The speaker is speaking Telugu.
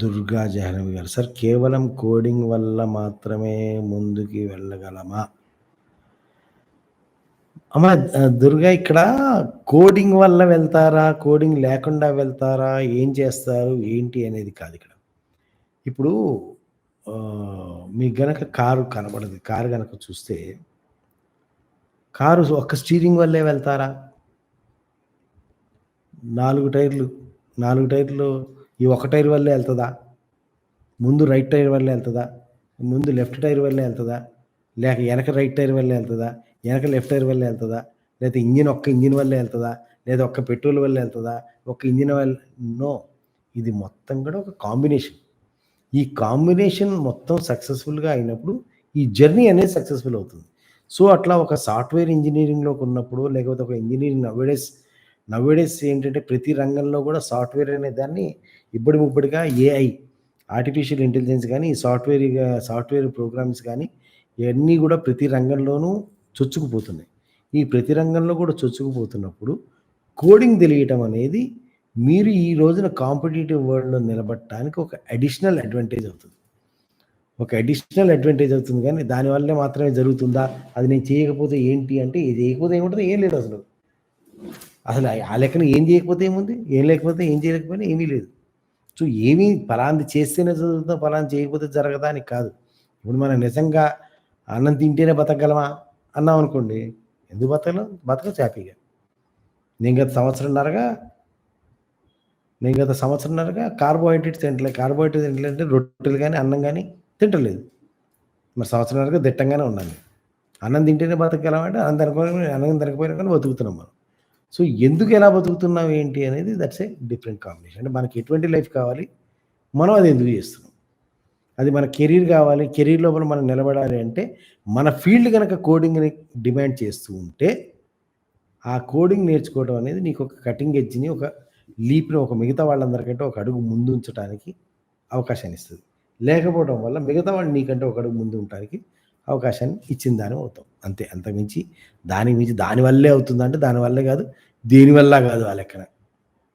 దుర్గా జాహ్నవి గారు. సార్ కేవలం కోడింగ్ వల్ల మాత్రమే ముందుకి వెళ్ళగలమా? అమ్మ దుర్గా ఇక్కడ కోడింగ్ వల్ల వెళ్తారా? కోడింగ్ లేకుండా వెళ్తారా? ఏం చేస్తారు? ఏంటి అనేది కాదు ఇక్కడ ఇప్పుడు మీకు గనక కారు కనబడదు. కారు గనక చూస్తే కారు ఒక్క స్టీరింగ్ వల్లే వెళ్తారా? నాలుగు టైర్లు, నాలుగు టైర్లు ఈ ఒక్క టైర్ వల్లే వెళ్తుందా? ముందు రైట్ టైర్ వల్లే వెళ్తుందా? ముందు లెఫ్ట్ టైర్ వల్లే వెళ్తుందా? లేక వెనక రైట్ టైర్ వల్లే వెళ్తుందా? వెనక లెఫ్ట్ టైర్ వల్లే వెళ్తుందా? లేదా ఇంజిన్ ఒక్క ఇంజిన్ వల్లే వెళ్తుందా? లేదా ఒక్క పెట్రోల్ వల్లే వెళ్తుందా? ఒక్క ఇంజిన్ వల్ల నో. ఇది మొత్తం కూడా ఒక కాంబినేషన్. ఈ కాంబినేషన్ మొత్తం సక్సెస్‌ఫుల్‌గా అయినప్పుడు ఈ జర్నీ అనేది సక్సెస్‌ఫుల్ అవుతుంది. సో, అట్లా ఒక సాఫ్ట్‌వేర్ ఇంజనీరింగ్లోకి ఉన్నప్పుడు లేకపోతే ఒక ఇంజనీరింగ్ నౌఎడేస్ నవ్వేడేస్ ఏంటంటే ప్రతి రంగంలో కూడా సాఫ్ట్‌వేర్ అనే దాన్ని ఇబ్బడి ముప్పటిగా ఏఐ ఆర్టిఫిషియల్ ఇంటెలిజెన్స్ కానీ సాఫ్ట్‌వేర్ సాఫ్ట్‌వేర్ ప్రోగ్రామ్స్ కానీ ఇవన్నీ కూడా ప్రతి రంగంలోనూ చొచ్చుకుపోతున్నాయి. ఈ ప్రతి రంగంలో కూడా చొచ్చుకుపోతున్నప్పుడు కోడింగ్ తెలియటం అనేది మీరు ఈ రోజున కాంపిటేటివ్ వరల్డ్‌లో నిలబడటానికి ఒక అడిషనల్ అడ్వాంటేజ్ అవుతుంది. ఒక అడిషనల్ అడ్వాంటేజ్ అవుతుంది కానీ దానివల్లే మాత్రమే జరుగుతుందా? అది నేను చేయకపోతే ఏంటి అంటే ఇది చేయకపోతే ఏముంటుంది ఏం లేదు అసలు. అసలు ఆ లెక్కన ఏం చేయకపోతే ఏముంది? ఏం లేకపోతే ఏం చేయలేకపోయినా ఏమీ లేదు. సో, ఏమీ ఫలాంది చేస్తేనే చదువుతా ఫలాంది చేయకపోతే జరగదా అని కాదు. ఇప్పుడు మనం నిజంగా అన్నం తింటేనే బతకగలమా? అన్నామనుకోండి. ఎందుకు బతకలేం? బతకచ్చు హ్యాపీగా. నేను గత సంవత్సరంన్నరగా నేను గత సంవత్సరంన్నరగా కార్బోహైడ్రేట్స్ తింటలే. కార్బోహైడ్రేట్స్ తింటలేదంటే రొట్టెలు కానీ అన్నం కానీ తింటలేదు. మరి సంవత్సరంన్నరగా దిట్టంగానే ఉన్నాను. అన్నం తింటేనే బతకగలమంటే అన్నం తినకపోయినా అన్నం తినకపోయినా కానీ బతుకుతున్నాం మనం. సో, ఎందుకు ఎలా బతుకుతున్నాం ఏంటి అనేది దట్స్ ఏ డిఫరెంట్ కాంబినేషన్. అంటే మనకి ఎటువంటి లైఫ్ కావాలి? మనం అది ఎందుకు చేస్తున్నాం? అది మన కెరీర్ కావాలి. కెరీర్ లోపల మనం నిలబడాలి అంటే మన ఫీల్డ్ కనుక కోడింగ్‌ని డిమాండ్ చేస్తూ ఉంటే ఆ కోడింగ్ నేర్చుకోవడం అనేది నీకు ఒక కటింగ్ ఎడ్జ్‌ని ఒక లీప్‌ని ఒక మిగతా వాళ్ళందరికంటే ఒక అడుగు ముందు ఉంచటానికి అవకాశాన్ని ఇస్తుంది లేకపోవడం వల్ల మిగతా వాళ్ళు నీకంటే ఒక అడుగు ముందు ఉండటానికి అవకాశాన్ని ఇచ్చిందని అవుతాం. అంతే. అంతకుమించి దానికి మించి దానివల్లే అవుతుందంటే దానివల్లే కాదు. దేనివల్ల కాదు ఆ లెక్కన.